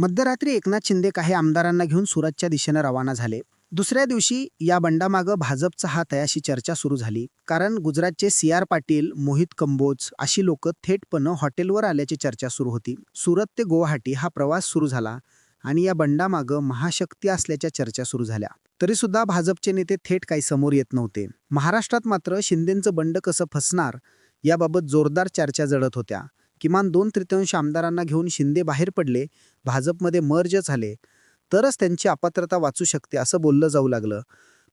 मध्यरात्री एकनाथ शिंदे काही आमदारांना घेऊन सुरतच्या दिशेनं रवाना झाले. दुसऱ्या दिवशी या बंडामागं भाजपचा हात आहे अशी चर्चा सुरू झाली. कारण गुजरातचे सी आर पाटील मोहित कंबोज अशी लोक थेटपणं हॉटेलवर आल्याची चर्चा सुरू होती. सुरत ते गुवाहाटी हा प्रवास सुरू झाला आणि या बंडामागं महाशक्ती असल्याच्या चर्चा सुरू झाल्या. तरी सुद्धा भाजपचे नेते थेट काही समोर येत नव्हते. महाराष्ट्रात मात्र शिंदेचं बंड कसं फसणार याबाबत जोरदार चर्चा जडत होत्या. किमान दोन तृतीयांश आमदारांना घेऊन शिंदे बाहेर पडले भाजपमध्ये मर्ज झाले तरच त्यांची अपात्रता वाचू शकते असं बोललं जाऊ लागलं.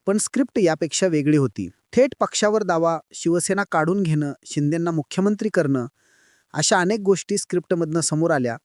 पण स्क्रिप्ट यापेक्षा वेगळी होती. थेट पक्षावर दावा शिवसेना काढून घेणं शिंदेंना मुख्यमंत्री करणं अशा अनेक गोष्टी स्क्रिप्टमधनं समोर आल्या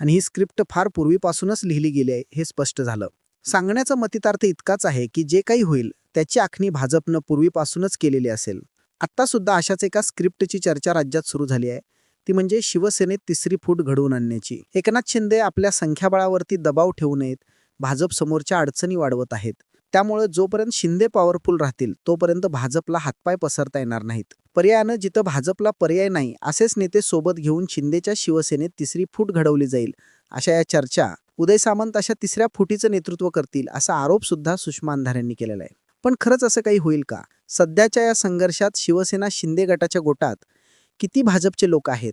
आणि ही स्क्रिप्ट फार पूर्वीपासूनच लिहिली गेली आहे हे स्पष्ट झालं. सांगण्याचा मतितार्थ इतकाच आहे की जे काही होईल त्याची आखणी भाजपनं पूर्वीपासूनच केलेली असेल. आत्तासुद्धा अशाच एका स्क्रिप्टची चर्चा राज्यात सुरू झाली आहे. ती म्हणजे शिवसेनेत तिसरी फूट घडवून आणण्याची. एकनाथ शिंदे आपल्या संख्याबळावरती दबाव ठेवू नयेत भाजप समोरच्या अडचणी वाढवत आहेत. त्यामुळे जोपर्यंत शिंदे पॉवरफुल राहतील तोपर्यंत भाजपला हातपाय पसरता येणार नाहीत. पर्यायानं जिथं भाजपला पर्याय नाही असेच नेते सोबत घेऊन शिंदेच्या शिवसेनेत तिसरी फूट घडवली जाईल अशा या चर्चा उदय सामंत अशा तिसऱ्या फुटीचं नेतृत्व करतील असा आरोप सुद्धा सुषमा अंधारेंनी केलेला आहे. पण खरंच असं काही होईल का? सध्याच्या या संघर्षात शिवसेना शिंदे गटाच्या गोटात किती भाजपचे लोक आहेत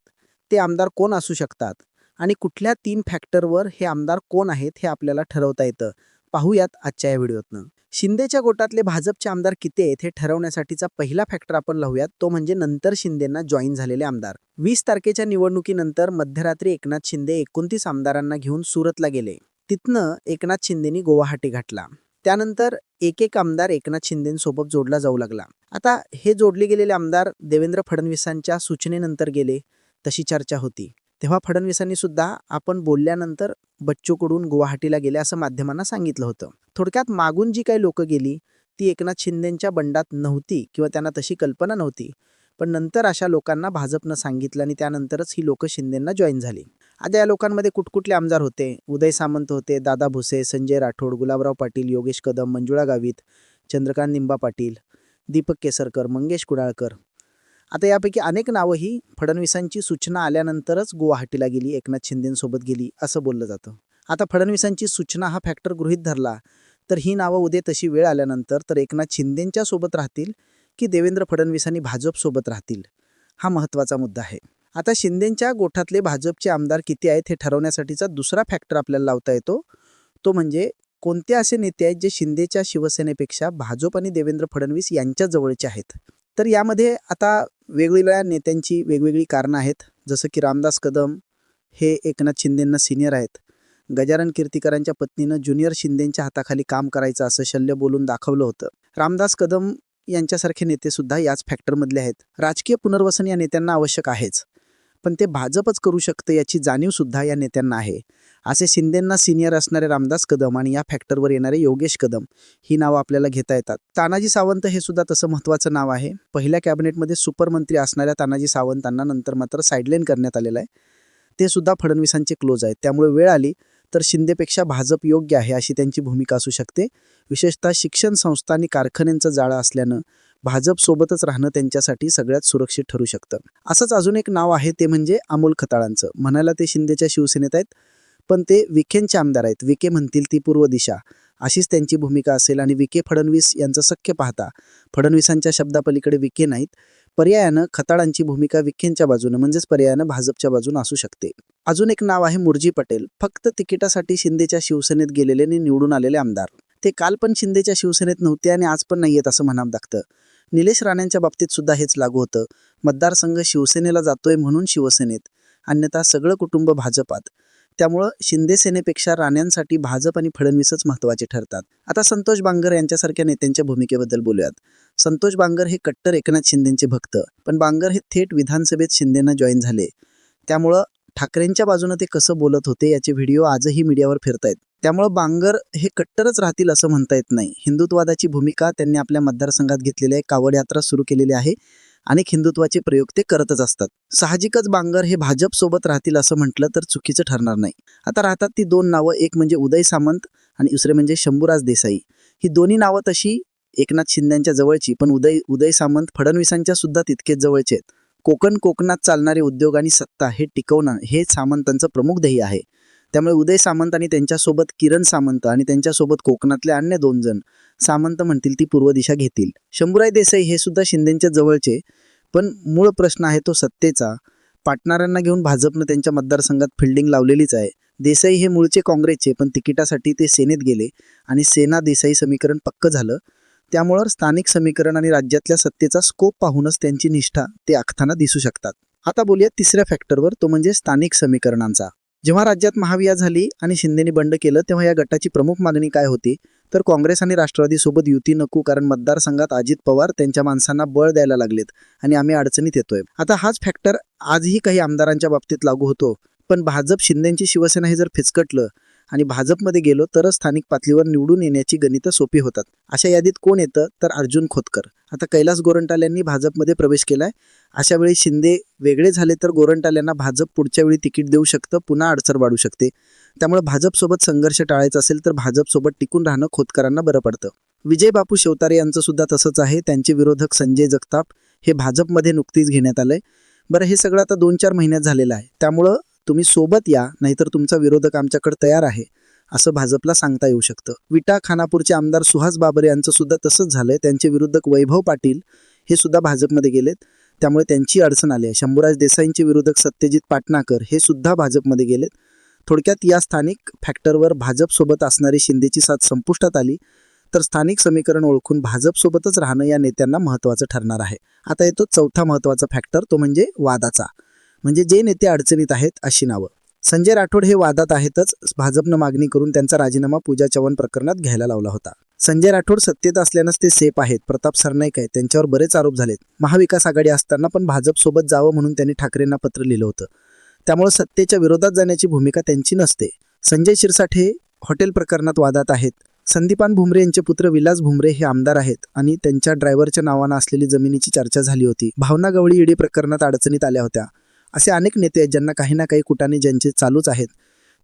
ते आमदार कोण असू शकतात आणि कुठल्या तीन फॅक्टरवर हे आमदार कोण आहेत हे आपल्याला ठरवता येतं पाहूयात आजच्या या व्हिडिओतनं. शिंदेच्या गोटातले भाजपचे आमदार किती आहेत हे ठरवण्यासाठीचा पहिला फॅक्टर आपण लावूयात तो म्हणजे नंतर शिंदेंना जॉईन झालेले आमदार. वीस तारखेच्या निवडणुकीनंतर मध्यरात्री एकनाथ शिंदे एकोणतीस आमदारांना घेऊन सुरतला गेले. तिथनं एकनाथ शिंदेनी गुवाहाटी घातला त्यानंतर एक एक आमदार एकनाथ शिंदेसोबत जोडला जाऊ लागला. आता हे जोडले गेलेले आमदार देवेंद्र फडणवीसांच्या सूचनेनंतर गेले तशी चर्चा होती. तेव्हा फडणवीसांनी सुद्धा आपण बोलल्यानंतर बच्चूकडून गुवाहाटीला गेले असं माध्यमांना सांगितलं होतं. थोडक्यात मागून जी काही लोकं गेली ती एकनाथ शिंदेंच्या बंडात नव्हती किंवा त्यांना तशी कल्पना नव्हती. पण नंतर अशा लोकांना भाजपनं सांगितलं आणि त्यानंतरच ही लोकं शिंदेंना जॉईन झाली. आता या लोकांमध्ये कुठकुठले आमदार होते. उदय सामंत होते दादा भुसे संजय राठोड गुलाबराव पाटील योगेश कदम मंजुळा गावित चंद्रकांत निंबा पाटील दीपक केसरकर मंगेश कुडाळकर. आता यापैकी अनेक नावं ही फडणवीसांची सूचना आल्यानंतरच गुवाहाटीला गेली एकनाथ शिंदेंसोबत गेली असं बोललं जातं. आता फडणवीसांची सूचना हा फॅक्टर गृहीत धरला तर ही नावं उद्या तशी वेळ आल्यानंतर तर एकनाथ शिंदेंच्या सोबत राहतील की देवेंद्र फडणवीसांनी भाजपसोबत राहतील? हा महत्त्वाचा मुद्दा आहे. आता शिंदेंच्या गोठातले भाजपचे आमदार किती आहेत हे ठरवण्यासाठीचा दुसरा फॅक्टर आपल्याला लावता येतो. तो म्हणजे कोणते असे नेते आहेत जे शिंदेच्या शिवसेनेपेक्षा भाजप आणि देवेंद्र फडणवीस यांच्या जवळचे आहेत? तर यामध्ये आता वेगवेगळ्या नेत्यांची वेगवेगळी कारणं आहेत. जसं की रामदास कदम हे एकनाथ शिंदेंना सिनियर आहेत. गजानन कीर्तिकरांच्या पत्नीनं ज्युनियर शिंदेंच्या हाताखाली काम करायचं असं शल्य बोलून दाखवलं होतं. रामदास कदम यांच्यासारखे नेतेसुद्धा याच फॅक्टरमधले आहेत. राजकीय पुनर्वसन या नेत्यांना आवश्यक आहेच. पण ते भाजपच करू शकतं याची जाणीव सुद्धा या नेत्यांना आहे. असे शिंदेंना सिनियर असणारे रामदास कदम आणि या फॅक्टरवर येणारे योगेश कदम ही नावं आपल्याला घेता येतात. तानाजी सावंत हे सुद्धा तसं महत्त्वाचं नाव आहे. पहिल्या कॅबिनेटमध्ये सुपरमंत्री असणाऱ्या तानाजी सावंतांना नंतर मात्र साईडलाईन करण्यात आलेलं आहे. ते सुद्धा फडणवीसांचे क्लोज आहेत. त्यामुळे वेळ आली तर शिंदेपेक्षा भाजप योग्य आहे अशी त्यांची भूमिका असू शकते. विशेषतः शिक्षण संस्था आणि कारखान्यांचं जाळं असल्यानं भाजपसोबतच राहणं त्यांच्यासाठी सगळ्यात सुरक्षित ठरू शकतं. असंच अजून एक नाव आहे ते म्हणजे अमोल खताळांचं. म्हणायला ते शिंदेच्या शिवसेनेत आहेत पण ते विखेंचे आमदार आहेत. विखे म्हणतील ती पूर्व दिशा. अशीच त्यांची भूमिका असेल आणि विखे फडणवीस यांचं सख्य पाहता. फडणवीसांच्या शब्दापलीकडे विखे नाहीत. पर्यायानं खताळांची भूमिका विखेंच्या बाजूनं म्हणजेच पर्यायानं भाजपच्या बाजूनं असू शकते. अजून एक नाव आहे मुरजी पटेल. फक्त तिकिटासाठी शिंदेच्या शिवसेनेत गेलेले आणि निवडून आलेले आमदार. ते काल पण शिंदेच्या शिवसेनेत नव्हते आणि आज पण नाही आहेत असं म्हणावं लागतं. निलेश राणेंच्या बाबतीत सुद्धा हेच लागू होतं. मतदारसंघ शिवसेनेला जातोय म्हणून शिवसेनेत अन्यथा सगळं कुटुंब भाजपात. त्यामुळं शिंदे सेनेपेक्षा राण्यांसाठी भाजप आणि फडणवीसच महत्त्वाचे ठरतात. आता संतोष बांगर यांच्यासारख्या नेत्यांच्या भूमिकेबद्दल बोलूयात. संतोष बांगर हे कट्टर एकनाथ शिंदेचे भक्त पण बांगर हे थेट विधानसभेत शिंदेना जॉईन झाले. त्यामुळं ठाकरेंच्या बाजूनं ते कसं बोलत होते याचे व्हिडिओ आजही मीडियावर फिरतायत. त्यामुळं बांगर हे कट्टरच राहतील असं म्हणता येत नाही. हिंदुत्वादाची भूमिका त्यांनी आपल्या मतदारसंघात घेतलेली आहे कावड यात्रा सुरू केलेली आहे अनेक हिंदुत्वाचे प्रयोग ते करतच असतात. साहजिकच बांगर हे भाजप सोबत राहतील असं म्हटलं तर चुकीचं ठरणार नाही. आता राहतात ती दोन नावं एक म्हणजे उदय सामंत आणि दुसरे म्हणजे शंभूराज देसाई. ही दोन्ही नावं तशी एकनाथ शिंदेच्या जवळची पण उदय उदय सामंत फडणवीसांच्या सुद्धा तितकेच जवळचे आहेत. कोकण कोकणात चालणारे उद्योग आणि सत्ता हे टिकवणं हे सामंतांचं प्रमुख ध्येय आहे. त्यामुळे उदय सामंत आणि त्यांच्यासोबत किरण सामंत आणि त्यांच्यासोबत कोकणातले अन्य दोन जण सामंत म्हणतील ती पूर्व दिशा घेतील. शंभूराय देसाई हे सुद्धा शिंदेच्या जवळचे पण मूळ प्रश्न आहे तो सत्तेचा. पाटणाऱ्यांना घेऊन भाजपनं त्यांच्या मतदारसंघात फिल्डिंग लावलेलीच आहे. देसाई हे मूळचे काँग्रेसचे पण तिकिटासाठी ते सेनेत गेले आणि सेना देसाई समीकरण पक्क झालं. त्यामुळं स्थानिक समीकरण आणि राज्यातल्या सत्तेचा स्कोप पाहूनच त्यांची निष्ठा ते आखताना दिसू शकतात. आता बोलूया तिसऱ्या फॅक्टरवर तो म्हणजे स्थानिक समीकरणांचा. जेव्हा राज्यात महाविया झाली आणि शिंदेनी बंड केलं तेव्हा या गटाची प्रमुख मागणी काय होती? तर काँग्रेस आणि राष्ट्रवादीसोबत युती नको कारण मतदारसंघात अजित पवार त्यांच्या माणसांना बळ द्यायला लागलेत आणि आम्ही अडचणीत येतोय. आता हाच फॅक्टर आजही काही आमदारांच्या बाबतीत लागू होतो. पण भाजप शिंदेची शिवसेना हे जर फिचकटलं आणि भाजपमध्ये गेलो तरच स्थानिक पातळीवर निवडून येण्याची गणितं सोपी होतात. अशा यादीत कोण येतं? तर अर्जुन खोतकर. आता कैलास गोरंटाल यांनी भाजपमध्ये प्रवेश केलाय. अशा वेळी शिंदे वेगळे झाले तर गोरंटाल यांना भाजप पुढच्या वेळी तिकीट देऊ शकतं पुन्हा अडचण वाढू शकते. त्यामुळे भाजपसोबत संघर्ष टाळायचा असेल तर भाजपसोबत टिकून राहणं खोतकरांना बरं पडतं. विजय बापू शेवतारे यांचं सुद्धा तसंच आहे. त्यांचे विरोधक संजय जगताप हे भाजपमध्ये नुकतीच घेण्यात आलंय. बरं हे सगळं आता दोन चार महिन्यात झालेलं आहे. त्यामुळं तुम्ही सोबत या नाहीतर तुमचा विरोधक आमच्याकडे तयार आहे असं भाजपला सांगता येऊ शकतं. विटा खानापूरचे आमदार सुहास बाबर यांचं सुद्धा तसंच झालंय. त्यांचे विरोधक वैभव पाटील हे सुद्धा भाजपमध्ये गेलेत. त्यामुळे त्यांची अडचण आली आहे. शंभूराज देसाईंचे विरोधक सत्यजित पाटणाकर हे सुद्धा भाजपमध्ये गेलेत. थोडक्यात या स्थानिक फॅक्टरवर भाजपसोबत असणारी शिंदेची साथ संपुष्टात आली तर स्थानिक समीकरण ओळखून भाजपसोबतच राहणं या नेत्यांना महत्त्वाचं ठरणार आहे. आता येतो चौथा महत्त्वाचा फॅक्टर तो म्हणजे वादाचा. म्हणजे जे नेते अडचणीत आहेत अशी नावं. संजय राठोड हे वादात आहेतच. भाजपनं मागणी करून त्यांचा राजीनामा पूजा चव्हाण प्रकरणात घ्यायला लावला होता. संजय राठोड सत्तेत असल्यानंच ते सेफ आहेत. प्रताप सरनाईक आहेत. त्यांच्यावर बरेच आरोप झालेत. महाविकास आघाडी असताना पण भाजपसोबत जावं म्हणून त्यांनी ठाकरेंना पत्र लिहिलं होतं. त्यामुळे सत्तेच्या विरोधात जाण्याची भूमिका त्यांची नसते. संजय शिरसाठे हॉटेल प्रकरणात वादात आहेत. संदीपान भुमरे यांचे पुत्र विलास भुमरे हे आमदार आहेत आणि त्यांच्या ड्रायव्हरच्या नावानं असलेली जमिनीची चर्चा झाली होती. भावना गवळी ईडी प्रकरणात अडचणीत आल्या होत्या. असे अनेक नेते आहेत ज्यांना काही ना काही कुटाने ज्यांचे चालूच आहेत.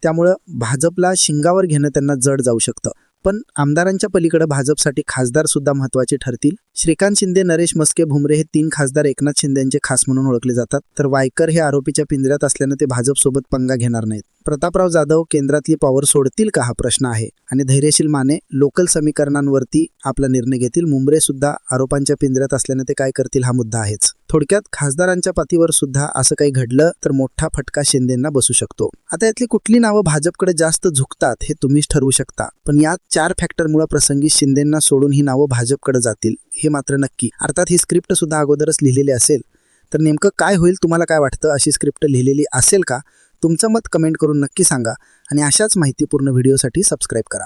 त्यामुळं भाजपला शिंगावर घेणं त्यांना जड जाऊ शकतं. पण आमदारांच्या पलीकडे भाजपसाठी खासदार सुद्धा महत्त्वाचे ठरतील. श्रीकांत शिंदे नरेश मस्के भुमरे हे तीन खासदार एकनाथ शिंदेचे खास म्हणून ओळखले जातात. तर वायकर हे आरोपीच्या पिंजऱ्यात असल्यानं ते भाजपसोबत पंगा घेणार नाहीत. प्रतापराव जाधव केंद्रातली पॉवर सोडतील का हा प्रश्न आहे? आणि धैर्यशील माने लोकल समीकरणांवरती आपला निर्णय घेतील? मुंबरे सुद्धा आरोपांच्या पिंजऱ्यात असल्यानं ते काय करतील हा मुद्दा आहेच. थोडक्यात खासदारांच्या पातीवर सुद्धा असं काही घडलं तर मोठा फटका शिंदेंना बसू शकतो. आता यातली कुठली नावं भाजपकडे जास्त झुकतात हे तुम्हीच ठरवू शकता. पण यात चार फॅक्टरमुळे प्रसंगी शिंदेंना सोडून ही नावं भाजपकडे जातील हे मात्र नक्की. अर्थात ही स्क्रिप्ट सुद्धा अगोदरच लिहिलेली असेल. तर नेमकं काय होईल तुम्हाला काय वाटतं? अशी स्क्रिप्ट लिहिलेली असेल का? तुमचं मत कमेंट करून नक्की सांगा. आणि अशाच माहितीपूर्ण व्हिडिओसाठी सबस्क्राईब करा.